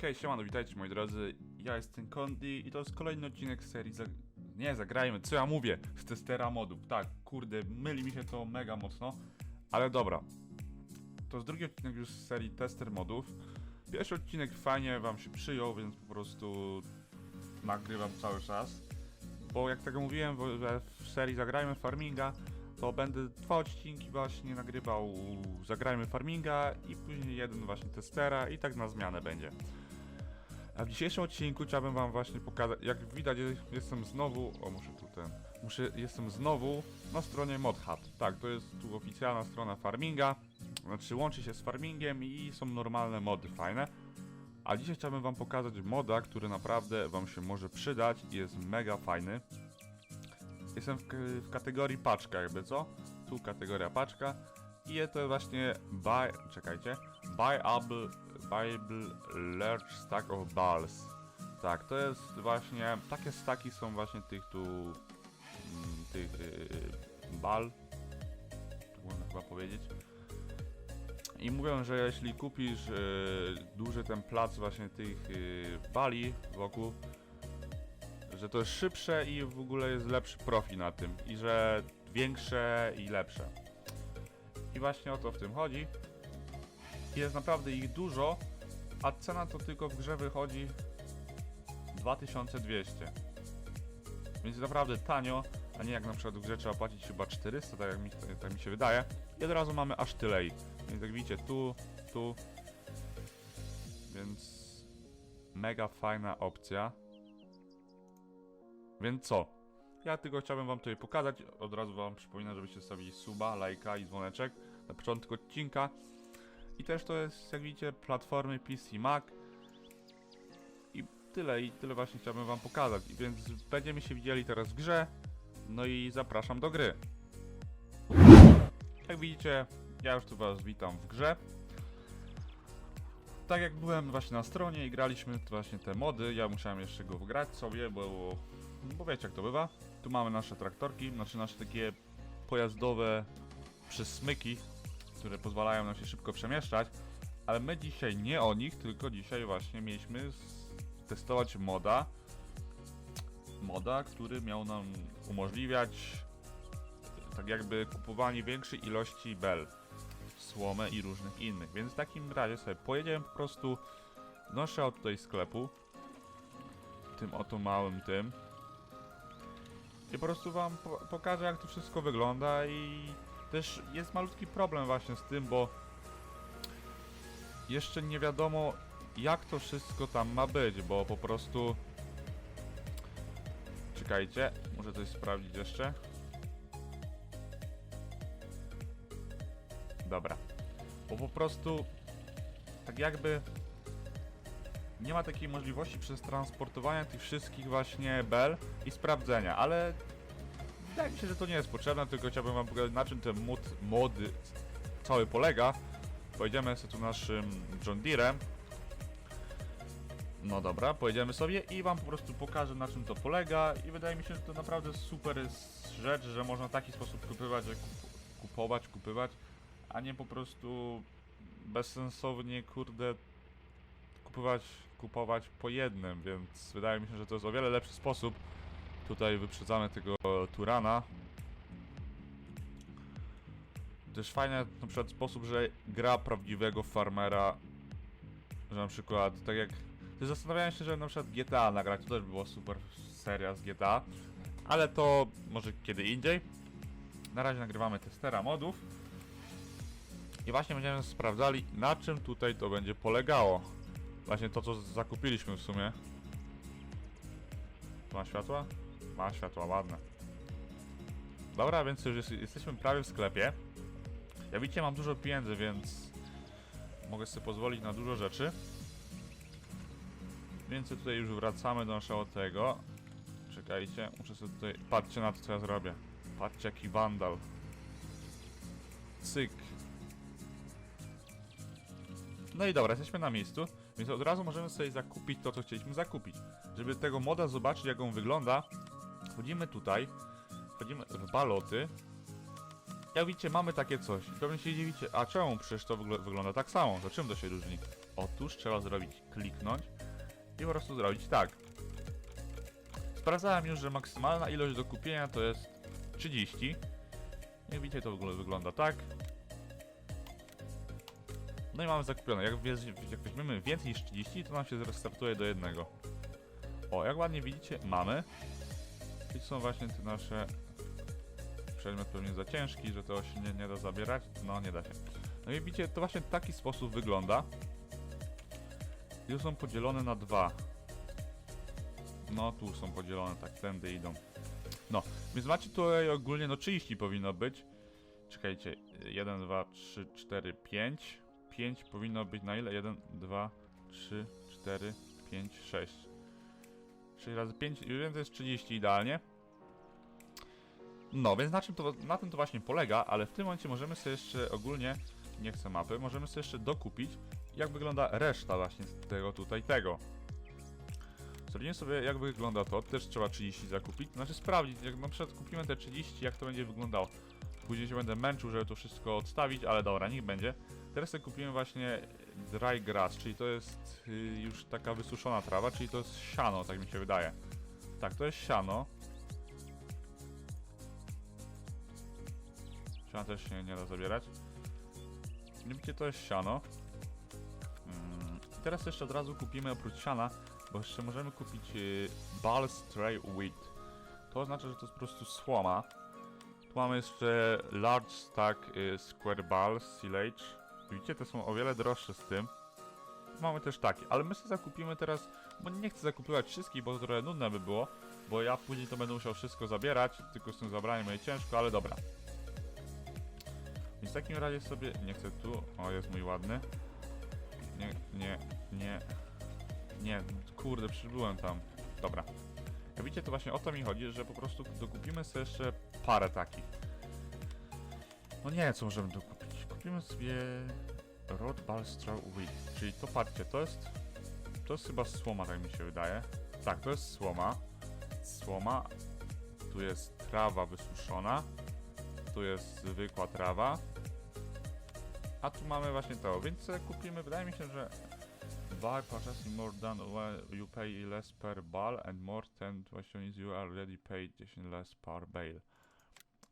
Hej, siemano, witajcie moi drodzy, ja jestem Kondi i to jest kolejny odcinek serii. Nie, zagrajmy, co ja mówię? Z testera modów, tak, kurde, myli mi się to mega mocno, ale dobra. To jest drugi odcinek już z serii tester modów. Pierwszy odcinek fajnie wam się przyjął, więc po prostu nagrywam cały czas. Bo jak tego mówiłem, w serii Zagrajmy Farminga, to będę dwa odcinki właśnie nagrywał Zagrajmy Farminga i później jeden właśnie testera i tak na zmianę będzie. A w dzisiejszym odcinku chciałbym wam właśnie pokazać, jak widać jestem znowu, o muszę tu ten, muszę, jestem znowu na stronie ModHub. Tak, to jest tu oficjalna strona Farminga, znaczy łączy się z Farmingiem i są normalne mody fajne. A dzisiaj chciałbym wam pokazać moda, który naprawdę wam się może przydać i jest mega fajny. Jestem w, w kategorii paczka, jakby co? Tu kategoria paczka. I to właśnie buy, czekajcie, buyable, buyable large stack of balls. Tak, to jest właśnie, takie staki są właśnie tych tu, mm, tych yy, bal, tak można chyba powiedzieć. I mówią, że jeśli kupisz yy, duży ten plac właśnie tych yy, bali wokół, że to jest szybsze i w ogóle jest lepszy profit na tym i że większe i lepsze. I właśnie o to w tym chodzi. Jest naprawdę ich dużo, a cena to tylko w grze wychodzi 2200. Więc naprawdę tanio, a nie jak na przykład w grze trzeba płacić chyba 400, tak jak mi, tak mi się wydaje. I od razu mamy aż tyle. Więc jak widzicie, tu, tu. Więc mega fajna opcja. Więc co? Ja tylko chciałbym wam tutaj pokazać. Od razu wam przypominam, żebyście zostawili suba, lajka i dzwoneczek na początku odcinka. I też to jest, jak widzicie, platformy PC Mac. I tyle, i tyle właśnie chciałbym wam pokazać. I Więc będziemy się widzieli teraz w grze. No i zapraszam do gry. Jak widzicie, ja już tu was witam w grze. Tak jak byłem właśnie na stronie i graliśmy właśnie te mody, ja musiałem jeszcze go wgrać sobie, bo, bo wiecie jak to bywa. Tu mamy nasze traktorki, znaczy nasze takie pojazdowe przesmyki, które pozwalają nam się szybko przemieszczać, ale my dzisiaj nie o nich, tylko dzisiaj właśnie mieliśmy testować moda, moda, który miał nam umożliwiać tak jakby kupowanie większej ilości bel, słomę i różnych innych, więc w takim razie sobie pojedziemy po prostu noszę od tutaj sklepu, tym oto małym tym, i po prostu wam po pokażę jak to wszystko wygląda i też jest malutki problem właśnie z tym, bo jeszcze nie wiadomo jak to wszystko tam ma być, bo po prostu czekajcie, muszę coś sprawdzić jeszcze. Dobra. Bo po prostu tak jakby nie ma takiej możliwości przez transportowania tych wszystkich właśnie bel i sprawdzenia, ale wydaje mi się, że to nie jest potrzebne, tylko chciałbym wam pokazać na czym ten mod, mod cały polega. Pojedziemy sobie tu naszym John Deerem. No dobra, pojedziemy sobie i wam po prostu pokażę na czym to polega i wydaje mi się, że to naprawdę super rzecz, że można w taki sposób kupywać, że kup kupować, kupywać, a nie po prostu bezsensownie, kurde, kupować, kupować po jednym, więc wydaje mi się, że to jest o wiele lepszy sposób. Tutaj wyprzedzamy tego Turana. Też fajny na przykład sposób, że gra prawdziwego farmera, że na przykład tak jak zastanawiałem się, że na przykład GTA nagrać, to też by była super seria z GTA, ale to może kiedy indziej. Na razie nagrywamy testera modów. I właśnie będziemy sprawdzali, na czym tutaj to będzie polegało. Właśnie to, co zakupiliśmy w sumie. Ma światła? Ma światła, ładne. Dobra, więc już jest, jesteśmy prawie w sklepie. Jak widzicie, mam dużo pieniędzy, więc mogę sobie pozwolić na dużo rzeczy. Więc tutaj już wracamy do naszego tego. Czekajcie, muszę sobie tutaj... Patrzcie na to, co ja zrobię. Patrzcie, jaki wandal. Cyk. No i dobra, jesteśmy na miejscu, więc od razu możemy sobie zakupić to, co chcieliśmy zakupić. Żeby tego moda zobaczyć, jak on wygląda, wchodzimy tutaj, wchodzimy w baloty. Jak widzicie, mamy takie coś. Pewnie się dziwicie, a czemu przecież to wygl- wygląda tak samo? To czym to się różni? Otóż trzeba zrobić, kliknąć i po prostu zrobić tak. Sprawdzałem już, że maksymalna ilość do kupienia to jest 30. Jak widzicie, to wygląda tak. No i mamy zakupione. Jak, jak weźmiemy więcej niż 30, to nam się zrestartuje do jednego. O, jak ładnie widzicie, mamy. I są właśnie te nasze... Przedmiot pewnie za ciężki, że to się nie, nie da zabierać. No, nie da się. No i widzicie, to właśnie taki sposób wygląda. Tu są podzielone na dwa. No, tu są podzielone, tak, tędy idą. No, więc macie tutaj ogólnie, no 30 powinno być. Czekajcie, 1, 2, 3, 4, 5. 5 powinno być na ile? 1, 2, 3, 4, 5, 6. 6 razy 5, więc to jest 30 idealnie. No, więc na, czym to, na tym to właśnie polega, ale w tym momencie możemy sobie jeszcze ogólnie, nie chcę mapy, możemy sobie jeszcze dokupić, jak wygląda reszta właśnie tego tutaj, tego. Sprawdzimy sobie, jak wygląda to, też trzeba 30 zakupić, znaczy sprawdzić, jak na przykład kupimy te 30, jak to będzie wyglądało. Później się będę męczył, żeby to wszystko odstawić, ale dobra, niech będzie. Teraz sobie kupimy właśnie dry grass, czyli to jest y, już taka wysuszona trawa, czyli to jest siano, tak mi się wydaje. Tak, to jest siano. Siana też się nie da zabierać. Widzicie, to jest siano. Mm, I teraz jeszcze od razu kupimy oprócz siana, bo jeszcze możemy kupić y, ball stray wheat. To oznacza, że to jest po prostu słoma. Tu mamy jeszcze large stack y, square ball silage. Widzicie, te są o wiele droższe z tym. Mamy też takie, ale my sobie zakupimy teraz, bo nie chcę zakupywać wszystkich, bo to trochę nudne by było, bo ja później to będę musiał wszystko zabierać, tylko z tym zabraniem będzie ciężko, ale dobra. Więc w takim razie sobie, nie chcę tu, o jest mój ładny. Nie, nie, nie, nie, kurde, przybyłem tam. Dobra. Jak widzicie, to właśnie o to mi chodzi, że po prostu dokupimy sobie jeszcze parę takich. No nie, co możemy dokupić? Kupimy sobie Rod Balstra Wheat, czyli to patrzcie, to jest, to jest chyba słoma, tak mi się wydaje. Tak, to jest słoma. Słoma. Tu jest trawa wysuszona. Tu jest zwykła trawa. A tu mamy właśnie to, więc kupimy, wydaje mi się, że Buy purchasing more than you pay less per ball and more than is you already paid 10 less per bale.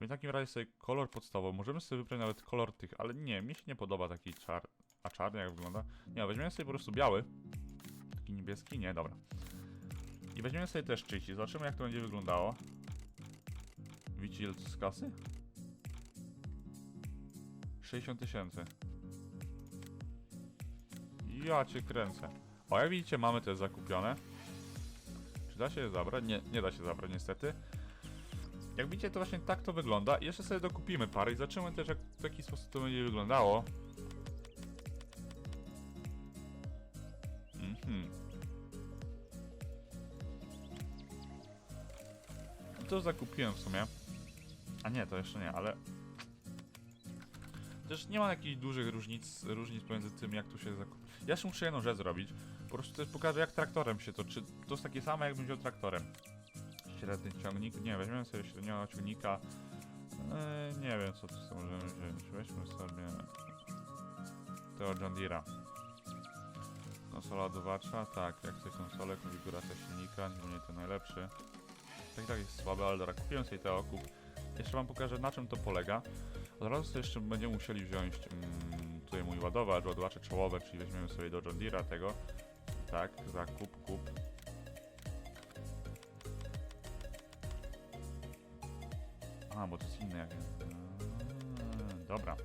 W takim razie sobie kolor podstawowy, możemy sobie wybrać nawet kolor tych, ale nie, mi się nie podoba taki czar... A czarny jak wygląda? Nie, weźmiemy sobie po prostu biały. Taki niebieski? Nie, dobra. I weźmiemy sobie też 30, zobaczymy jak to będzie wyglądało. Widzicie ile z kasy? 60 tysięcy. Ja cię kręcę. O, jak widzicie, mamy te zakupione. Czy da się je zabrać? Nie, nie da się zabrać niestety. Jak widzicie, to właśnie tak to wygląda. I jeszcze sobie dokupimy parę i zobaczymy też, jak w jaki sposób to będzie wyglądało. Mhm. To zakupiłem w sumie. A nie, to jeszcze nie, ale też nie ma jakichś dużych różnic, różnic pomiędzy tym, jak tu się zakupi. Ja jeszcze muszę jedną rzecz zrobić. Po prostu też pokażę, jak traktorem się to. Czy to jest takie samo, jakbym wziął traktorem. Średni ciągnik. Nie, weźmiemy sobie średniego ciągnika. Eee, nie wiem, co tu sobie możemy wziąć. Weźmy sobie tego John Deere'a. Konsola dowacza, tak, jak chcę konsolę, konfiguracja silnika, nie to najlepszy. Tak tak jest słabe, ale dobra, kupiłem sobie te okup. Jeszcze wam pokażę, na czym to polega. Od razu sobie jeszcze będziemy musieli wziąć mm, tutaj mój ładowacz, ładowacze czołowe, czyli weźmiemy sobie do John Deere'a tego. Tak, zakup, kup. A, bo to jest inne jak. Eee, Dobra.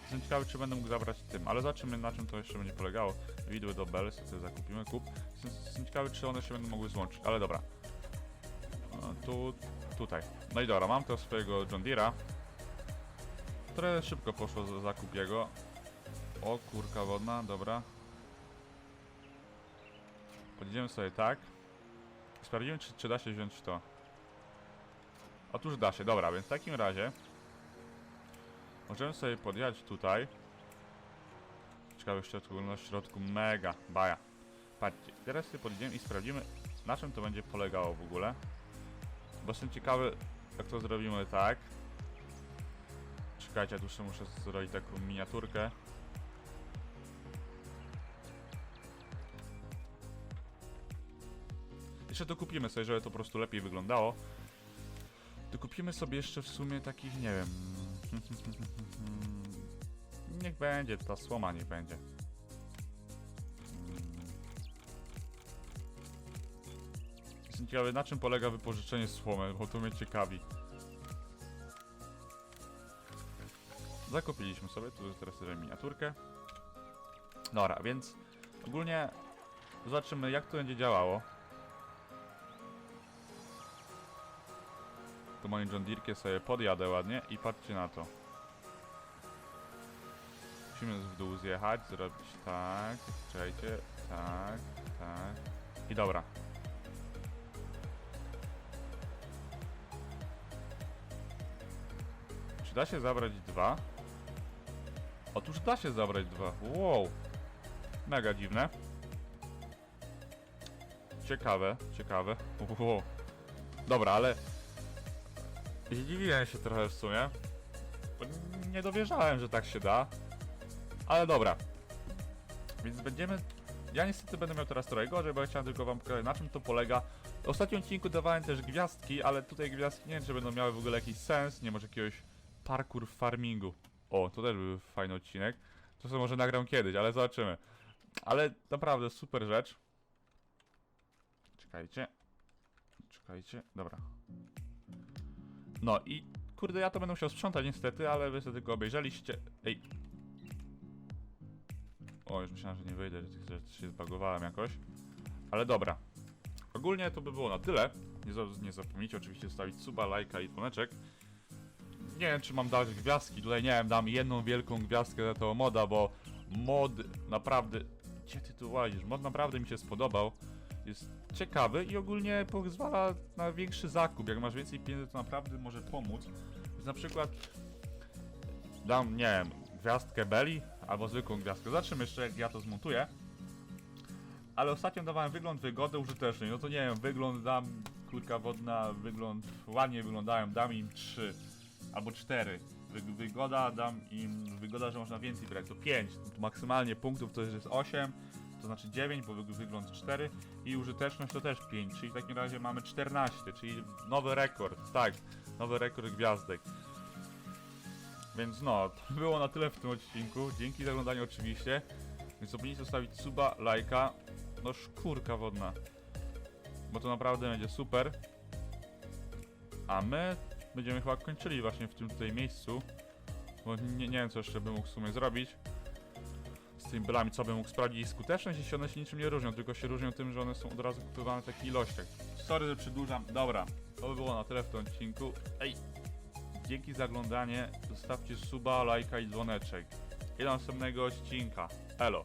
Jestem ciekawy, czy będę mógł zabrać tym, ale zobaczymy na czym to jeszcze będzie polegało. Widły do Bells, sobie zakupimy, kup. Jestem, ciekawy, czy one się będą mogły złączyć, ale dobra. Tu, tutaj. No i dobra, mam to swojego John Deere'a. Trochę szybko poszło za zakup jego. O, kurka wodna, dobra. Podjedziemy sobie tak. Sprawdzimy, czy, czy da się wziąć to. Otóż da się, dobra, więc w takim razie możemy sobie podjechać tutaj. Ciekawe w środku, no w środku mega, baja. Patrzcie, teraz sobie podjedziemy i sprawdzimy na czym to będzie polegało w ogóle. Bo jestem ciekawy jak to zrobimy tak. Czekajcie, ja tu jeszcze muszę zrobić taką miniaturkę. Jeszcze to kupimy sobie, żeby to po prostu lepiej wyglądało. To sobie jeszcze w sumie takich, nie wiem... Niech będzie, ta słoma niech będzie. Jestem ciekawy, na czym polega wypożyczenie słomy, bo to mnie ciekawi. Zakupiliśmy sobie, tu teraz sobie miniaturkę. Dobra, więc ogólnie zobaczymy jak to będzie działało. Tu moim John Deerkiem sobie podjadę ładnie i patrzcie na to. Musimy w dół zjechać, zrobić tak, czekajcie, tak, tak i dobra. Czy da się zabrać dwa? Otóż da się zabrać dwa. Wow. Mega dziwne. Ciekawe, ciekawe. Wow. Dobra, ale... Zdziwiłem się trochę w sumie. Bo nie dowierzałem, że tak się da. Ale dobra. Więc będziemy... Ja niestety będę miał teraz trochę gorzej, bo ja chciałem tylko wam pokazać na czym to polega. W ostatnim odcinku dawałem też gwiazdki, ale tutaj gwiazdki nie wiem, czy będą miały w ogóle jakiś sens. Nie może jakiegoś parkour farmingu. O, to też był fajny odcinek. To sobie może nagram kiedyś, ale zobaczymy. Ale naprawdę super rzecz. Czekajcie. Czekajcie. Dobra. No i kurde, ja to będę musiał sprzątać niestety, ale wy sobie tylko obejrzeliście. Ej. O, już myślałem, że nie wyjdę, że, się zbagowałem jakoś. Ale dobra. Ogólnie to by było na tyle. Nie, za, nie zapomnijcie oczywiście zostawić suba, lajka i dzwoneczek. Nie wiem, czy mam dać gwiazdki. Tutaj nie wiem, dam jedną wielką gwiazdkę za tego moda, bo mod naprawdę. Gdzie ty tu łazisz? Mod naprawdę mi się spodobał. Jest ciekawy i ogólnie pozwala na większy zakup. Jak masz więcej pieniędzy, to naprawdę może pomóc. Więc na przykład dam, nie wiem, gwiazdkę Belly albo zwykłą gwiazdkę. Zobaczymy jeszcze, jak ja to zmontuję. Ale ostatnio dawałem wygląd, wygodę użyteczny. No to nie wiem, wygląd dam, kulka wodna, wygląd ładnie wyglądają, dam im 3 albo 4. Wy, wygoda dam im, wygoda, że można więcej brać, to 5. To maksymalnie punktów to jest 8, to znaczy 9, bo wy, wygląd 4 i użyteczność to też 5, czyli w takim razie mamy 14, czyli nowy rekord, tak, nowy rekord gwiazdek. Więc no, to było na tyle w tym odcinku. Dzięki za oglądanie oczywiście. Więc zapomnijcie zostawić suba, lajka. No szkórka wodna. Bo to naprawdę będzie super. A my będziemy chyba kończyli właśnie w tym tutaj miejscu. Bo nie, nie wiem co jeszcze bym mógł w sumie zrobić. Tymi bylami, co bym mógł sprawdzić. Skuteczność, jeśli one się niczym nie różnią, tylko się różnią tym, że one są od razu kupowane w takich ilościach. Sorry, że przedłużam. Dobra, to by było na tyle w tym odcinku. Ej, dzięki za oglądanie. Zostawcie suba, lajka i dzwoneczek. I do następnego odcinka. Elo.